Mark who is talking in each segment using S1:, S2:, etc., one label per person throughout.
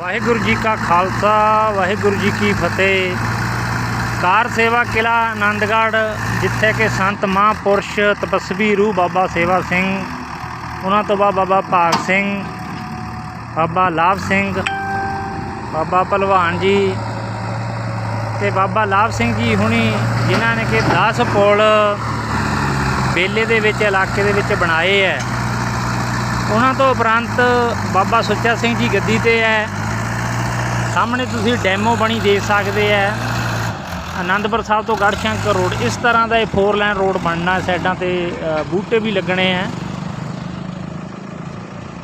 S1: ਵਾਹਿਗੁਰੂ ਜੀ ਕਾ ਖਾਲਸਾ, ਵਾਹਿਗੁਰੂ ਜੀ ਕੀ ਫਤਿਹ। ਕਾਰ ਸੇਵਾ ਕਿਲਾ ਆਨੰਦਗੜ੍ਹ, ਜਿੱਥੇ ਕਿ ਸੰਤ ਮਹਾਂਪੁਰਸ਼ ਤਪਸਵੀ ਰੂਹ ਬਾਬਾ ਸੇਵਾ ਸਿੰਘ, ਉਹਨਾਂ ਤੋਂ ਬਾਅਦ ਬਾਬਾ ਭਾਗ ਸਿੰਘ, ਬਾਬਾ ਲਾਭ ਸਿੰਘ, ਬਾਬਾ ਭਲਵਾਨ ਜੀ ਤੇ ਬਾਬਾ ਲਾਭ ਸਿੰਘ ਜੀ ਹੁਣੀ, ਜਿਨ੍ਹਾਂ ਨੇ ਕਿ 10 ਪੁਲ ਬੇਲੇ ਦੇ ਵਿੱਚ, ਇਲਾਕੇ ਦੇ ਵਿੱਚ ਬਣਾਏ ਹੈ। ਉਹਨਾਂ ਤੋਂ ਉਪਰੰਤ ਬਾਬਾ ਸੁੱਚਾ ਸਿੰਘ ਜੀ ਗੱਦੀ ਤੇ ਹੈ। ਸਾਹਮਣੇ ਤੁਸੀਂ ਡੈਮੋ ਬਣੀ ਦੇਖ ਸਕਦੇ ਹੈ ਆਨੰਦਪੁਰ ਸਾਹਿਬ ਤੋਂ ਗੜਸ਼ੰਕਰ ਰੋਡ, ਇਸ ਤਰ੍ਹਾਂ ਦਾ ਇਹ ਫੋਰ ਲਾਈਨ ਰੋਡ ਬਣਨਾ ਸਾਈਡਾਂ ਤੇ ਬੂਟੇ ਵੀ ਲੱਗਣੇ ਹੈ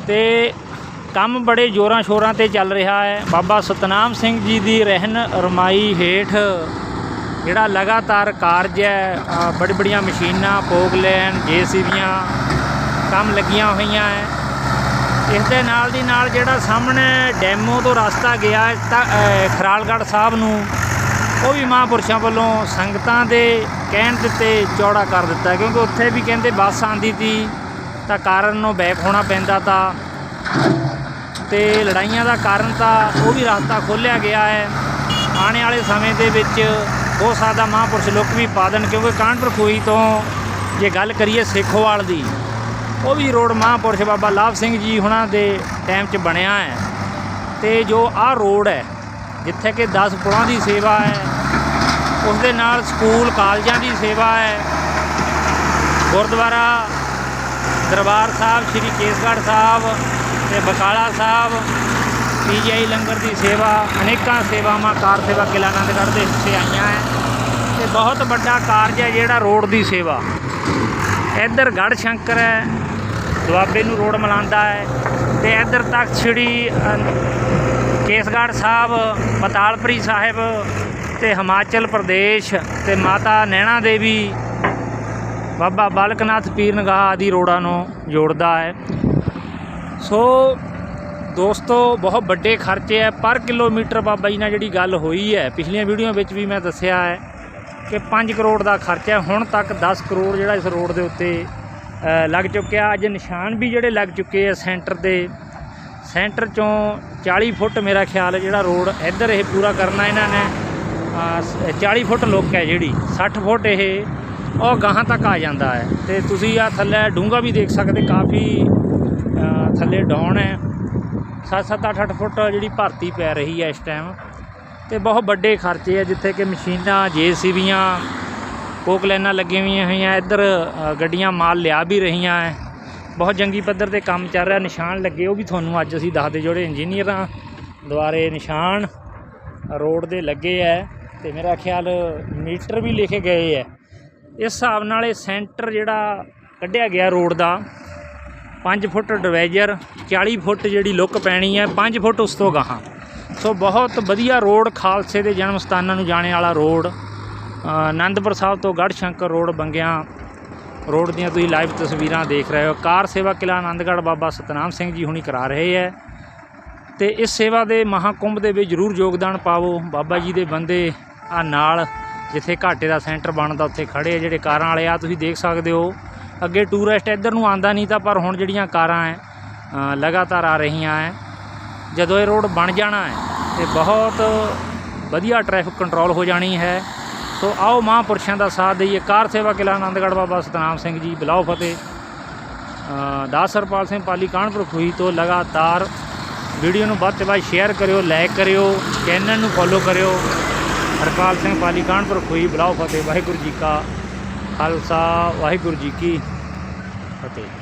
S1: ਤੇ ਕੰਮ ਬੜੇ ਜ਼ੋਰਾਂ ਸ਼ੋਰਾਂ ਤੇ ਚੱਲ ਰਿਹਾ ਹੈ। ਬਾਬਾ ਸਤਨਾਮ ਸਿੰਘ ਜੀ ਦੀ ਰਹਿਨ ਰਮਾਈ ਹੇਠ ਜਿਹੜਾ ਲਗਾਤਾਰ ਕਾਰਜ ਹੈ ਬੜੀ ਬੜੀਆਂ ਮਸ਼ੀਨਾਂ ਪੋਗਲੈਨ ਜੇਸੀਬੀਆਂ, ਕੰਮ ਲੱਗੀਆਂ ਹੋਈਆਂ ਹੈ। ਇਸ ਦੇ ਨਾਲ ਦੀ ਨਾਲ ਜਿਹੜਾ ਸਾਹਮਣੇ ਡੈਮੋ ਤੋਂ ਰਸਤਾ ਗਿਆ ਤਾਂ ਖਰਾਲਗੜ੍ਹ ਸਾਹਿਬ ਨੂੰ, ਉਹ ਵੀ ਮਹਾਂਪੁਰਸ਼ਾਂ ਵੱਲੋਂ ਸੰਗਤਾਂ ਦੇ ਕਹਿਣ ਦਿੱਤੇ ਚੌੜਾ ਕਰ ਦਿੱਤਾ ਕਿਉਂਕਿ ਉੱਥੇ ਵੀ ਕਹਿੰਦੇ ਬੱਸ ਆਂਦੀ ਤੀ ਤਾਂ ਕਾਰਨ ਨੂੰ ਬੈਕ ਹੋਣਾ ਪੈਂਦਾ ਤਾਂ। ਤੇ ਲੜਾਈਆਂ ਦਾ ਕਾਰਨ ਤਾਂ ਉਹ ਵੀ ਰਸਤਾ ਖੋਲ੍ਹਿਆ ਗਿਆ ਹੈ। ਆਉਣ ਵਾਲੇ ਸਮੇਂ ਦੇ ਵਿੱਚ ਹੋ ਸਕਦਾ ਮਹਾਂਪੁਰਸ਼ ਲੋਕ ਵੀ ਪਾ ਦੇਣ, ਕਿਉਂਕਿ ਕਾਨਪੁਰ ਖੂਹੀ ਤੋਂ ਜੇ ਗੱਲ ਕਰੀਏ ਸੇਖੋਵਾਲ ਦੀ ਉਹ ਵੀ ਰੋਡ ਮਹਾਂਪੁਰਸ਼ ਬਾਬਾ ਲਾਭ ਸਿੰਘ ਜੀ ਹੁਣਾਂ ਦੇ ਟਾਈਮ 'ਚ ਬਣਿਆ ਹੈ। ਤੇ ਜੋ ਆਹ ਰੋਡ ਹੈ, ਜਿੱਥੇ ਕਿ 10 ਪੁਲਾਂ ਦੀ ਸੇਵਾ ਹੈ ਉਸ ਦੇ ਨਾਲ ਸਕੂਲ, ਕਾਲਜਾਂ ਦੀ ਸੇਵਾ ਹੈ, ਗੁਰਦੁਆਰਾ, ਦਰਬਾਰ ਸਾਹਿਬ, ਸ੍ਰੀ ਕੇਸਗੜ੍ਹ ਸਾਹਿਬ ਤੇ ਬਕਾਲਾ ਸਾਹਿਬ ਪੀਜੀਆਈ ਲੰਗਰ ਦੀ ਸੇਵਾ, ਅਨੇਕਾਂ ਸੇਵਾਵਾਂ ਕਾਰ ਸੇਵਾ ਕਿਲਾ ਆਨੰਦਗੜ੍ਹ ਦੇ ਹਿੱਸੇ ਆਈਆਂ ਹੈ। ਤੇ ਬਹੁਤ ਵੱਡਾ ਕਾਰਜ ਹੈ ਜਿਹੜਾ ਰੋਡ ਦੀ ਸੇਵਾ। ਇੱਧਰ ਗੜ੍ਹ ਸ਼ੰਕਰ ਹੈ ਦੁਆਬੇ ਨੂੰ ਰੋਡ ਮਿਲਾਉਂਦਾ ਹੈ ਤੇ ਇੱਧਰ ਤੱਕ ਸ੍ਰੀ ਕੇਸਗੜ੍ਹ ਸਾਹਿਬ ਪਤਾਲਪੁਰੀ ਸਾਹਿਬ ਤੇ ਹਿਮਾਚਲ ਪ੍ਰਦੇਸ਼ ਤੇ ਮਾਤਾ ਨੈਣਾ ਦੇਵੀ ਬਾਬਾ ਬਾਲਕਨਾਥ ਪੀਰ ਨਿਗਾਹ ਆਦਿ ਰੋਡਾਂ ਨੂੰ ਜੋੜਦਾ ਹੈ ਸੋ ਦੋਸਤੋ ਬਹੁਤ ਵੱਡੇ ਖਰਚੇ ਹੈ ਪਰ ਕਿਲੋਮੀਟਰ ਬਾਬਾ ਜੀ ਨਾਲ ਜਿਹੜੀ ਗੱਲ ਹੋਈ ਹੈ ਪਿਛਲੀਆਂ ਵੀਡੀਓ ਵਿੱਚ ਵੀ ਮੈਂ ਦੱਸਿਆ ਹੈ ਕਿ 5 ਕਰੋੜ ਦਾ ਖਰਚਾ ਹੁਣ ਤੱਕ 10 ਕਰੋੜ ਜਿਹੜਾ ਇਸ ਰੋਡ ਦੇ ਉੱਤੇ ਲੱਗ ਚੁੱਕਿਆ। ਅੱਜ ਨਿਸ਼ਾਨ ਵੀ ਜਿਹੜੇ ਲੱਗ ਚੁੱਕੇ ਆ ਸੈਂਟਰ ਦੇ। ਸੈਂਟਰ ਚੋਂ 40 ਫੁੱਟ ਮੇਰਾ ਖਿਆਲ ਹੈ ਜਿਹੜਾ ਰੋਡ ਇੱਧਰ ਇਹ ਪੂਰਾ ਕਰਨਾ ਇਹਨਾਂ ਨੇ। ਅ, 40 ਫੁੱਟ ਲੁੱਕ ਹੈ ਜਿਹੜੀ। 60 ਫੁੱਟ ਇਹ ਉਹ ਗਾਹਾਂ ਤੱਕ ਆ ਜਾਂਦਾ ਹੈ। ਤੇ ਤੁਸੀਂ ਆ ਥੱਲੇ ਡੂੰਘਾ ਵੀ ਦੇਖ ਸਕਦੇ ਕਾਫੀ ਥੱਲੇ ਡਾਉਣ ਹੈ। 7-7 8-8 ਫੁੱਟ ਜਿਹੜੀ ਭਰਤੀ ਪੈ ਰਹੀ ਹੈ ਇਸ ਟਾਈਮ ਤੇ ਬਹੁਤ ਵੱਡੇ ਖਰਚੇ ਆ, ਜਿੱਥੇ ਕਿ ਮਸ਼ੀਨਾਂ, ਜੇਸੀਬੀਆਂ, ਕੋਕ ਲਾਈਨਾਂ ਲੱਗੀਆਂ ਹੋਈਆਂ ਹੋਈਆਂ, ਇੱਧਰ ਗੱਡੀਆਂ ਮਾਲ ਲਿਆ ਵੀ ਰਹੀਆਂ ਹੈ ਬਹੁਤ ਜੰਗੀ ਪੱਧਰ ਤੇ ਕੰਮ ਚੱਲ ਰਿਹਾ, ਨਿਸ਼ਾਨ ਲੱਗੇ, ਉਹ ਵੀ ਤੁਹਾਨੂੰ ਅੱਜ ਅਸੀਂ ਦੱਸਦੇ ਜਿਹੜੇ ਇੰਜੀਨੀਅਰਾਂ ਦੁਆਰੇ ਨਿਸ਼ਾਨ ਰੋਡ ਦੇ ਲੱਗੇ ਹੈ ਤੇ ਮੇਰਾ ਖਿਆਲ ਮੀਟਰ ਵੀ ਲਿਖੇ ਗਏ ਹੈ ਇਸ ਹਿਸਾਬ ਨਾਲ ਇਹ ਸੈਂਟਰ ਜਿਹੜਾ ਕੱਢਿਆ ਗਿਆ ਰੋਡ ਦਾ 5 ਫੁੱਟ ਡਿਵਾਈਜ਼ਰ 40 ਫੁੱਟ ਜਿਹੜੀ ਲੁੱਕ ਪੈਣੀ ਹੈ 5 ਫੁੱਟ ਉਸ ਤੋਂ ਗਾਹਾਂ। ਸੋ ਬਹੁਤ ਵਧੀਆ ਰੋਡ ਖਾਲਸੇ ਦੇ ਜਨਮ ਸਥਾਨਾਂ ਨੂੰ ਜਾਣੇ ਵਾਲਾ ਰੋਡ ਅ, ਆਨੰਦਪੁਰ ਸਾਹਿਬ ਤੋਂ ਗੜ੍ਹ ਸ਼ੰਕਰ ਰੋਡ ਬੰਗਿਆਂ ਰੋਡ ਦੀਆਂ ਤੁਸੀਂ ਲਾਈਵ ਤਸਵੀਰਾਂ ਦੇਖ ਰਹੇ ਹੋ। ਕਾਰ ਸੇਵਾ ਕਿਲਾ ਆਨੰਦਗੜ੍ਹ ਬਾਬਾ ਸਤਨਾਮ ਸਿੰਘ ਜੀ ਹੁਣੀ ਕਰਾ ਰਹੇ ਹੈ। ਤੇ ਇਸ ਸੇਵਾ ਦੇ ਮਹਾਕੁੰਭ ਦੇ ਵਿੱਚ ਜ਼ਰੂਰ ਯੋਗਦਾਨ ਪਾਵੋ। ਬਾਬਾ ਜੀ ਦੇ ਬੰਦੇ ਆ ਨਾਲ ਜਿੱਥੇ ਘਾਟੇ ਦਾ ਸੈਂਟਰ ਬਣਦਾ ਉੱਥੇ ਖੜੇ ਜਿਹੜੇ ਕਾਰਾਂ ਵਾਲੇ ਆ ਤੁਸੀਂ ਦੇਖ ਸਕਦੇ ਹੋ। ਅੱਗੇ ਟੂਰਿਸਟ ਇੱਧਰ ਨੂੰ ਆਂਦਾ ਨਹੀਂ ਤਾਂ ਪਰ ਹੁਣ ਜਿਹੜੀਆਂ ਕਾਰਾਂ ਹੈ ਲਗਾਤਾਰ ਆ ਰਹੀਆਂ ਹੈ। ਜਦੋਂ ਇਹ ਰੋਡ ਬਣ ਜਾਣਾ ਹੈ, ਤੇ ਬਹੁਤ ਵਧੀਆ ਟ੍ਰੈਫਿਕ ਕੰਟਰੋਲ ਹੋ ਜਾਣੀ ਹੈ। ਸੋ ਆਓ ਮਹਾਂਪੁਰਸ਼ਾਂ ਦਾ ਸਾਥ ਦਈਏ। ਕਾਰ ਸੇਵਾ ਕਿਲਾ ਆਨੰਦਗੜ੍ਹ ਬਾਬਾ ਸਤਨਾਮ ਸਿੰਘ ਜੀ, ਬਲਾਓ ਫਤਿਹ। ਦਾਸ ਸਰਪਾਲ ਸਿੰਘ ਪਾਲੀ ਕਾਨਪੁਰ ਖੂਹੀ ਤੋਂ ਲਗਾਤਾਰ ਵੀਡੀਓ ਨੂੰ ਵੱਧ ਤੋਂ ਵੱਧ ਸ਼ੇਅਰ ਕਰਿਓ ਲਾਈਕ ਕਰਿਓ ਚੈਨਲ ਨੂੰ ਫੋਲੋ ਕਰਿਓ। ਹਰਪਾਲ ਸਿੰਘ ਪਾਲੀ ਕਾਨਪੁਰ ਖੂਹੀ, ਬਲਾਓ ਫਤਿਹ। ਵਾਹਿਗੁਰੂ ਜੀ ਕਾ ਖਾਲਸਾ, ਵਾਹਿਗੁਰੂ ਜੀ ਕੀ ਫਤਿਹ।